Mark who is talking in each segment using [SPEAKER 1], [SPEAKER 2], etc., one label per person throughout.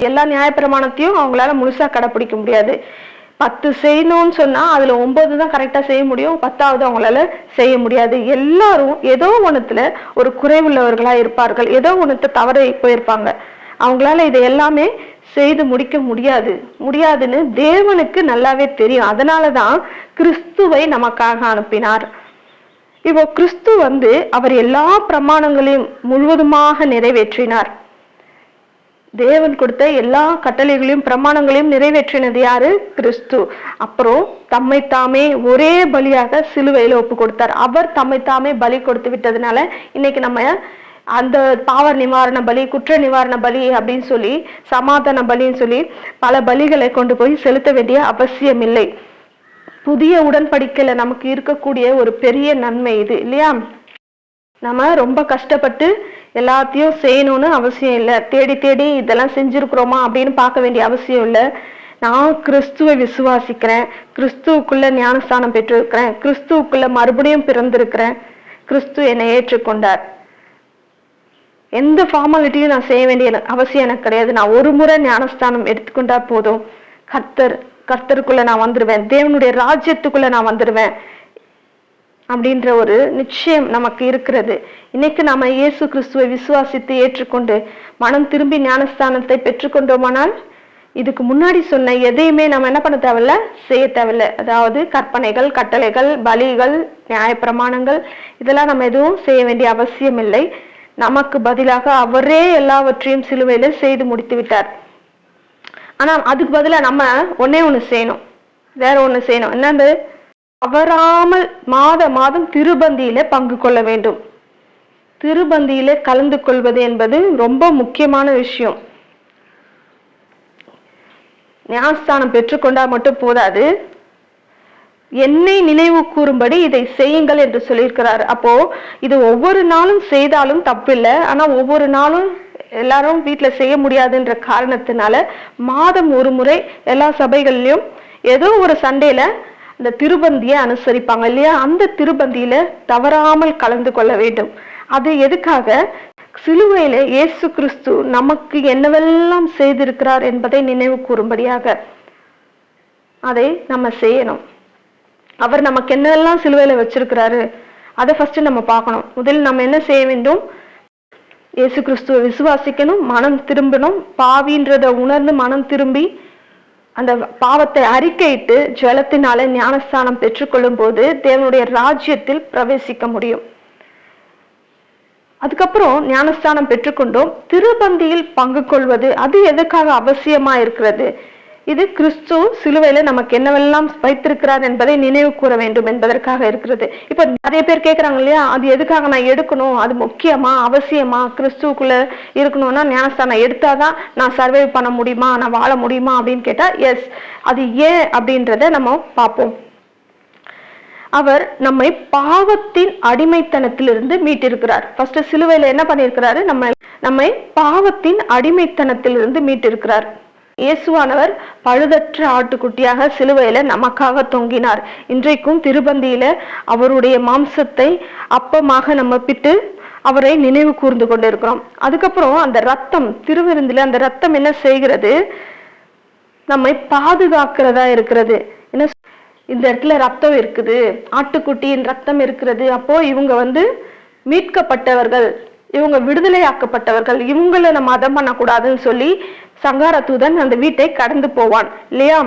[SPEAKER 1] எல்லா நியாயப்பிரமாணத்தையும் அவங்களால முழுசா கடைப்பிடிக்க முடியாது. பத்து செய்யணும்னு சொன்னா அதுல ஒன்பது தான் கரெக்டா செய்ய முடியும். பத்தாவது அவங்களால செய்ய முடியாது. எல்லாரும் ஏதோ ஒண்ணுத்துல ஒரு குறைவுள்ளவர்களா இருப்பார்கள். ஏதோ ஒண்ணுத்த தவற போயிருப்பாங்க. அவங்களால இதை எல்லாமே செய்து முடிக்க முடியாது. முடியாதுன்னு தேவனுக்கு நல்லாவே தெரியும். அதனாலதான் கிறிஸ்துவை நமக்காக அனுப்பினார். இப்போ கிறிஸ்து வந்து அவர் எல்லா பிரமாணங்களையும் முழுவதுமாக நிறைவேற்றினார். தேவன் கொடுத்த எல்லா கட்டளைகளையும் பிரமாணங்களையும் நிறைவேற்றினது யாரு? கிறிஸ்து. அப்புறம் தம்மை தாமே ஒரே பலியாக சிலுவையில ஒப்பு கொடுத்தார். அவர் தம்மை தாமே பலி கொடுத்து விட்டதுனால இன்னைக்கு நம்ம அந்த பாவ நிவாரண பலி குற்ற நிவாரண பலி அப்படின்னு சொல்லி சமாதான பலின்னு சொல்லி பல பலிகளை கொண்டு போய் செலுத்த வேண்டிய அவசியம் இல்லை புதிய உடன்படிக்கையில நமக்கு இருக்கக்கூடிய ஒரு பெரிய நன்மை இது இல்லையா? நம்ம ரொம்ப கஷ்டப்பட்டு எல்லாத்தையும் செய்யணும்னு அவசியம் இல்லை. தேடி தேடி இதெல்லாம் செஞ்சிருக்கிறோமா அப்படின்னு பார்க்க வேண்டிய அவசியம் இல்லை. நான் கிறிஸ்துவை விசுவாசிக்கிறேன். கிறிஸ்துவுக்குள்ள ஞானஸ்தானம் பெற்றிருக்கிறேன். கிறிஸ்துவுக்குள்ள மறுபடியும் பிறந்திருக்கிறேன். கிறிஸ்து என்னை ஏற்றுக்கொண்டார். எந்த ஃபார்மாலிட்டியும் நான் செய்ய வேண்டிய அவசியம் எனக்கு கிடையாது. நான் ஒரு முறை ஞானஸ்தானம் எடுத்துக்கொண்டா போதும். கர்த்தர் கர்த்தருக்குள்ள நான் வந்துடுவேன் தேவனுடைய ராஜ்யத்துக்குள்ள நான் வந்துடுவேன் அப்படின்ற ஒரு நிச்சயம் நமக்கு இருக்கிறது. இன்னைக்கு நாம இயேசு கிறிஸ்துவை விசுவாசித்து ஏற்றுக்கொண்டு மனம் திரும்பி ஞானஸ்தானத்தை பெற்றுக்கொண்டோமானால் இதுக்கு முன்னாடி சொன்ன எதையுமே நம்ம என்ன பண்ண தேவையில்ல? செய்ய தேவையில்ல. அதாவது கற்பனைகள் கட்டளைகள் பலிகள் நியாயப்பிரமாணங்கள் இதெல்லாம் நம்ம எதுவும் செய்ய வேண்டிய அவசியம் இல்லை நமக்கு பதிலாக அவரே எல்லாவற்றையும் சிலுவையில செய்து முடித்து விட்டார் ஆனால் அதுக்கு பதிலா நம்ம ஒன்னே ஒன்று செய்யணும். வேற ஒண்ணு செய்யணும். என்னது? தவறாமல் மாத மாதம் திருப்பந்தியில பங்கு கொள்ள வேண்டும். திருப்பந்தியில கலந்து கொள்வது என்பது ரொம்ப முக்கியமான விஷயம். ஞானஸ்தானம் பெற்றுக்கொண்டா மட்டும் போதாது. என்னை நினைவு கூறும்படி இதை செய்யுங்கள் என்று சொல்லியிருக்கிறார். அப்போ இது ஒவ்வொரு நாளும் செய்தாலும் தப்பில்லை. ஆனா ஒவ்வொரு நாளும் எல்லாரும் வீட்டில் செய்ய முடியாதுன்ற காரணத்தினால மாதம் ஒரு முறை எல்லா சபைகள்லயும் ஏதோ ஒரு சண்டேல இந்த திருப்பந்தியை அனுசரிப்பாங்க. இல்லையா? அந்த திருப்பந்தியில தவறாமல் கலந்து கொள்ள வேண்டும். அது எதுக்காக? சிலுவையில இயேசு கிறிஸ்து நமக்கு என்னவெல்லாம் செய்திருக்கிறார் என்பதை நினைவு கூறும்படியாக அதை நம்ம செய்யணும். அவர் நமக்கு என்னெல்லாம் சிலுவையில வச்சிருக்கிறாரு அதை ஃபர்ஸ்ட் நம்ம பார்க்கணும். முதலில் நம்ம என்ன செய்ய வேண்டும்? இயேசு கிறிஸ்துவை விசுவாசிக்கணும் மனம் திரும்பணும் பாவின்றத உணர்ந்து மனம் திரும்பி அந்த பாவத்தை அறிக்கையிட்டு ஜலத்தினால ஞானஸ்தானம் பெற்றுக்கொள்ளும் போது தேவனுடைய ராஜ்யத்தில் பிரவேசிக்க முடியும். அதுக்கப்புறம் ஞானஸ்தானம் பெற்றுக்கொண்டோம். திருப்பந்தியில் பங்கு கொள்வது அது எதுக்காக அவசியமா இருக்கிறது? இது கிறிஸ்து சிலுவையில நமக்கு என்னவெல்லாம் வைத்திருக்கிறார் என்பதை நினைவு கூற வேண்டும் என்பதற்காக இருக்கிறது. இப்ப நிறைய பேர் கேட்கிறாங்க இல்லையா? அது எதுக்காக நான் எடுக்கணும்? அது முக்கியமா? அவசியமா? கிறிஸ்துக்குள்ள இருக்கணும்னா ஞானஸ்தானம் எடுத்தாதான் நான் சர்வை பண்ண முடியுமா? நான் வாழ முடியுமா? அப்படின்னு கேட்டா எஸ் அது ஏன் அப்படின்றத நம்ம பார்ப்போம். அவர் நம்மை பாவத்தின் அடிமைத்தனத்திலிருந்து மீட்டிருக்கிறார். ஃபர்ஸ்ட் சிலுவையில என்ன பண்ணியிருக்கிறாரு? நம்ம நம்மை பாவத்தின் அடிமைத்தனத்திலிருந்து மீட்டிருக்கிறார். இயேசுவானவர் பழுதற்ற ஆட்டுக்குட்டியாக சிலுவையில நமக்காக தொங்கினார். இன்றைக்கும் திருப்பந்தியில அவருடைய மாம்சத்தை அப்பமாக நம்ம பிட்டு அவரை நினைவு கூர்ந்து கொண்டிருக்கிறோம். அதுக்கப்புறம் அந்த ரத்தம் திருவிருந்தில அந்த ரத்தம் என்ன செய்கிறது? நம்மை பாதுகாக்கிறதா இருக்கிறது. என்ன இந்த இடத்துல ரத்தம் இருக்குது ஆட்டுக்குட்டியின் ரத்தம் இருக்கிறது. அப்போ இவங்க வந்து மீட்கப்பட்டவர்கள். இவங்க விடுதலையாக்கப்பட்டவர்கள் இவங்கள நம்ம மதம் பண்ணக்கூடாதுன்னு சொல்லி சங்கார தூதன் அந்த வீட்டை கடந்து போவான் இல்லையா?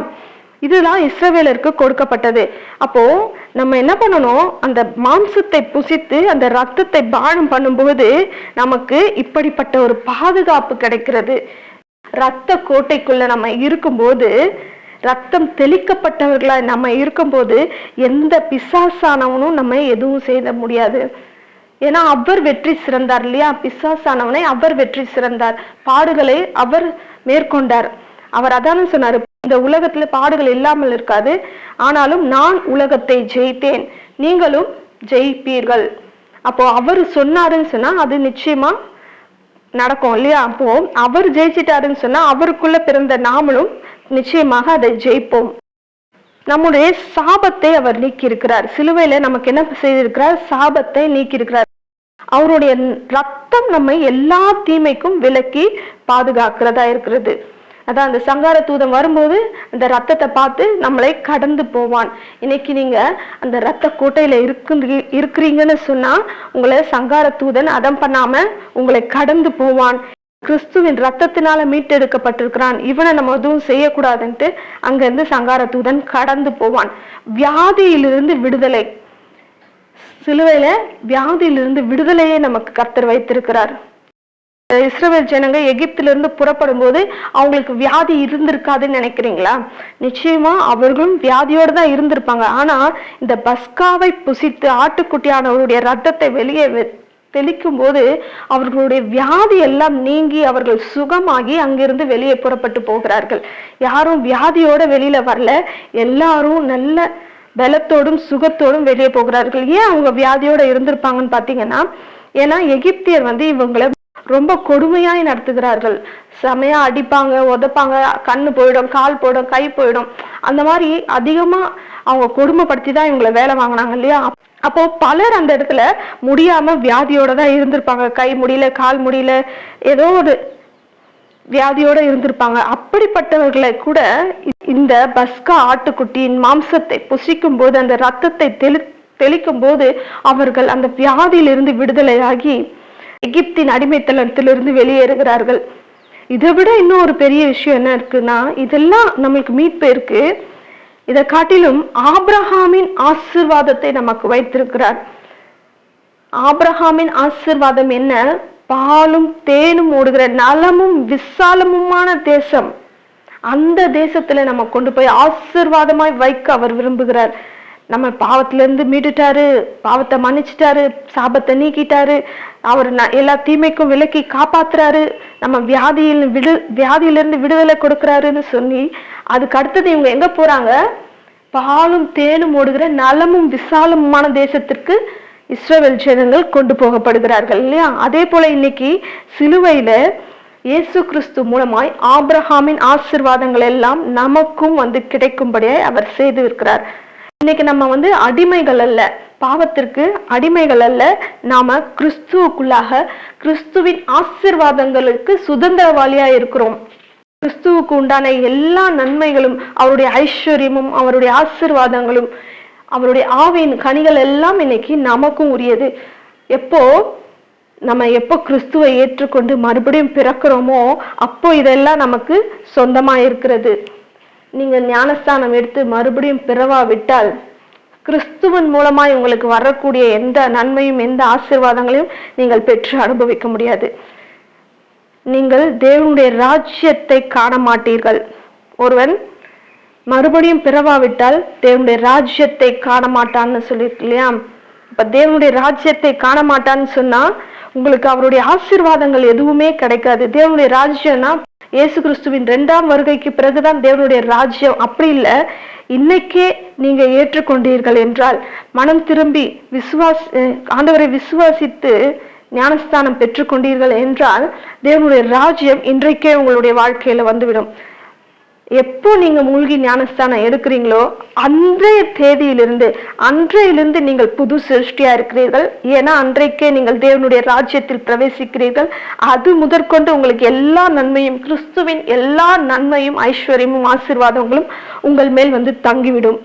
[SPEAKER 1] இதுதான் இஸ்ரவேலருக்கு கொடுக்கப்பட்டது. அப்போ நம்ம என்ன பண்ணணும்? அந்த மாம்சத்தை புசித்து அந்த ரத்தத்தை பானம் பண்ணும்போது நமக்கு இப்படிப்பட்ட ஒரு பாதுகாப்பு கிடைக்கிறது. ரத்த கோட்டைக்குள்ள நம்ம இருக்கும்போது ரத்தம் தெளிக்கப்பட்டவர்களா நம்ம இருக்கும்போது எந்த பிசாசானவனும் நம்ம எதுவும் செய்ய முடியாது. ஏன்னா அவர் வெற்றி சிறந்தார் இல்லையா? பிசாசானவனை அவர் வெற்றி சிறந்தார். பாடுகளை அவர் மேற்கொண்டார். அவர் அதானே சொன்னார் இந்த உலகத்துல பாடுகள் இல்லாமல் இருக்காது. ஆனாலும் நான் உலகத்தை ஜெயித்தேன் நீங்களும் ஜெயிப்பீர்கள். அப்போ அவர் சொன்னாருன்னு சொன்னா அது நிச்சயமா நடக்கும் இல்லையா? அப்போ அவர் ஜெயிச்சிட்டாருன்னு சொன்னா அவருக்குள்ள பிறந்த நாமளும் நிச்சயமாக அதை ஜெயிப்போம். நம்முடைய சாபத்தை அவர் நீக்கி இருக்கிறார் சிலுவையில நமக்கு என்ன செய்திருக்கிறார்? சாபத்தை நீக்கி இருக்கிறார் அவருடைய ரத்தம் நம்மை எல்லா தீமைக்கும் விலக்கி பாதுகாக்கிறதா இருக்கிறது. அதான் அந்த சங்கார தூதம் வரும்போது அந்த ரத்தத்தை பார்த்து நம்மளை கடந்து போவான். இன்னைக்கு நீங்க அந்த ரத்த கோட்டையில இருக்கு இருக்கிறீங்கன்னு சொன்னா உங்களை சங்கார தூதன் அதம் பண்ணாம உங்களை கடந்து போவான். கிறிஸ்துவின் ரத்தத்தினால மீட்டெடுக்கப்பட்டிருக்கிறான். இவனை நம்ம எதுவும் செய்யக்கூடாதுன்ட்டு அங்கிருந்து சங்காரத்துடன் கடந்து போவான். வியாதியிலிருந்து விடுதலை. சிலுவையில வியாதியிலிருந்து விடுதலையை நமக்கு கர்த்தர் வைத்திருக்கிறார். இஸ்ரேல் ஜனங்க எகிப்திலிருந்து புறப்படும் போது அவங்களுக்கு வியாதி இருந்திருக்காதுன்னு நினைக்கிறீங்களா? நிச்சயமா அவர்களும் வியாதியோடு தான் இருந்திருப்பாங்க. ஆனா இந்த பஸ்காவை புசித்து ஆட்டுக்குட்டியானவருடைய ரத்தத்தை வெளியே தெளிக்கும் போது அவர்களுடைய வியாதி எல்லாம் நீங்கி அவர்கள் சுகமாகி அங்கிருந்து வெளியே புறப்பட்டு போகிறார்கள். யாரும் வியாதியோட வெளியில வரல. எல்லாரும் நல்ல பலத்தோடும் சுகத்தோடும் வெளியே போகிறார்கள். ஏன் அவங்க வியாதியோட இருந்திருப்பாங்கன்னு பாத்தீங்கன்னா ஏன்னா எகிப்தியர் வந்து இவங்களை ரொம்ப கொடுமையாய் நடத்துகிறார்கள். செமையா அடிப்பாங்க உதைப்பாங்க கண்ணு போயிடும் கால் போயிடும் கை போயிடும். அந்த மாதிரி அதிகமா அவங்க கொடுமைப்படுத்தி தான் இவங்களை வேலை வாங்கினாங்க இல்லையா? அப்போ பலர் அந்த இடத்துல முடியாம வியாதியோட தான் இருந்திருப்பாங்க. கை முடியல கால் முடியல ஏதோ ஒரு வியாதியோட இருந்திருப்பாங்க. அப்படிப்பட்டவர்களை கூட இந்த பஸ்கா ஆட்டுக்குட்டியின் மாம்சத்தை புசிக்கும் போது அந்த ரத்தத்தை தெளி தெளிக்கும் போது அவர்கள் அந்த வியாதியிலிருந்து விடுதலையாகி எகிப்தின் அடிமைத்தனத்திலிருந்து வெளியேறுகிறார்கள். இதை விட இன்னும் ஒரு பெரிய விஷயம் என்ன இருக்குன்னா இதெல்லாம் நம்மளுக்கு மீட்பு இருக்கு. இதை காட்டிலும் ஆப்ரஹாமின் ஆசிர்வாதத்தை நமக்கு வைத்திருக்கிறார். ஆப்ரஹாமின் ஆசிர்வாதம் என்ன? பாலும் தேனும் ஓடுகிற நலமும் விசாலமுமான தேசம். அந்த தேசத்துல நம்ம கொண்டு போய் ஆசிர்வாதமாய் வைக்க அவர் விரும்புகிறார். நம்ம பாவத்திலேருந்து மீட்டுட்டாரு பாவத்தை மன்னிச்சிட்டாரு சாபத்தை நீக்கிட்டாரு அவர் ந- எல்லா தீமைக்கும் விலக்கி காப்பாத்துறாரு நம்ம வியாதியில் விடு வியாதியிலிருந்து விடுதலை கொடுக்குறாருன்னு சொல்லி அதுக்கு அடுத்தது இவங்க எங்க போறாங்க? பாலும் தேனும் ஓடுகிற நலமும் விசாலமுமான தேசத்திற்கு இஸ்ரவேல் ஜனங்கள் கொண்டு போகப்படுகிறார்கள் இல்லையா? அதே போல இன்னைக்கு சிலுவையில இயேசு கிறிஸ்து மூலமாய் ஆப்ரஹாமின் ஆசிர்வாதங்கள் எல்லாம் நமக்கும் வந்து கிடைக்கும்படியாய் அவர் செய்து இருக்கிறார். இன்னைக்கு நம்ம வந்து அடிமைகள் அல்ல பாவத்திற்கு அடிமைகள் அல்ல. நாம கிறிஸ்துவுக்குள்ளாக கிறிஸ்துவின் ஆசிர்வாதங்களுக்கு சுதந்திரவாளியா இருக்கிறோம். கிறிஸ்துவுக்கு உண்டான எல்லா நன்மைகளும் அவருடைய ஐஸ்வர்யமும் அவருடைய ஆசிர்வாதங்களும் அவருடைய ஆவியின் கனிகள் எல்லாம் இன்னைக்கு நமக்கும் உரியது. எப்போ நம்ம எப்போ கிறிஸ்துவை ஏற்றுக்கொண்டு மறுபடியும் பிறக்கிறோமோ அப்போ இதெல்லாம் நமக்கு சொந்தமாக இருக்கிறது. நீங்கள் ஞானஸ்தானம் எடுத்து மறுபடியும் பிறவா விட்டால் கிறிஸ்துவன் மூலமாய் உங்களுக்கு வரக்கூடிய எந்த நன்மையும் எந்த ஆசீர்வாதங்களையும் நீங்கள் பெற்று அனுபவிக்க முடியாது. நீங்கள் தேவனுடைய ராஜ்யத்தை காண மாட்டீர்கள். ஒருவன் மறுபடியும் பிறவாவிட்டால் தேவனுடைய ராஜ்யத்தை காண மாட்டான்னு சொல்லியிருக்கு இல்லையா? இப்ப தேவனுடைய ராஜ்யத்தை காண மாட்டான்னு சொன்னா உங்களுக்கு அவருடைய ஆசீர்வாதங்கள் எதுவுமே கிடைக்காது. தேவனுடைய ராஜ்யம்னா இயேசு கிறிஸ்துவின் ரெண்டாம் வருகைக்கு பிறகுதான் தேவனுடைய ராஜ்யம் அப்படி இல்லை. இன்னைக்கே நீங்க ஏற்றுக்கொண்டீர்கள் என்றால் மனம் திரும்பி விசுவாஸ் அஹ் ஆண்டவரை விசுவாசித்து ஞானஸ்தானம் பெற்றுக்கொண்டீர்கள் என்றால் தேவனுடைய ராஜ்யம் இன்றைக்கே உங்களுடைய வாழ்க்கையில வந்துவிடும். எப்போ நீங்க மூழ்கி ஞானஸ்தானம் எடுக்கிறீங்களோ அன்றைய தேதியிலிருந்து அன்றையிலிருந்து நீங்கள் புது சிருஷ்டியா இருக்கிறீர்கள். ஏன்னா அன்றைக்கே நீங்கள் தேவனுடைய ராஜ்யத்தில் பிரவேசிக்கிறீர்கள். அது முதற்கொண்டு உங்களுக்கு எல்லா நன்மையும் கிறிஸ்துவின் எல்லா நன்மையும் ஐஸ்வர்யமும் ஆசீர்வாதங்களும் உங்கள் மேல் வந்து தங்கிவிடும்.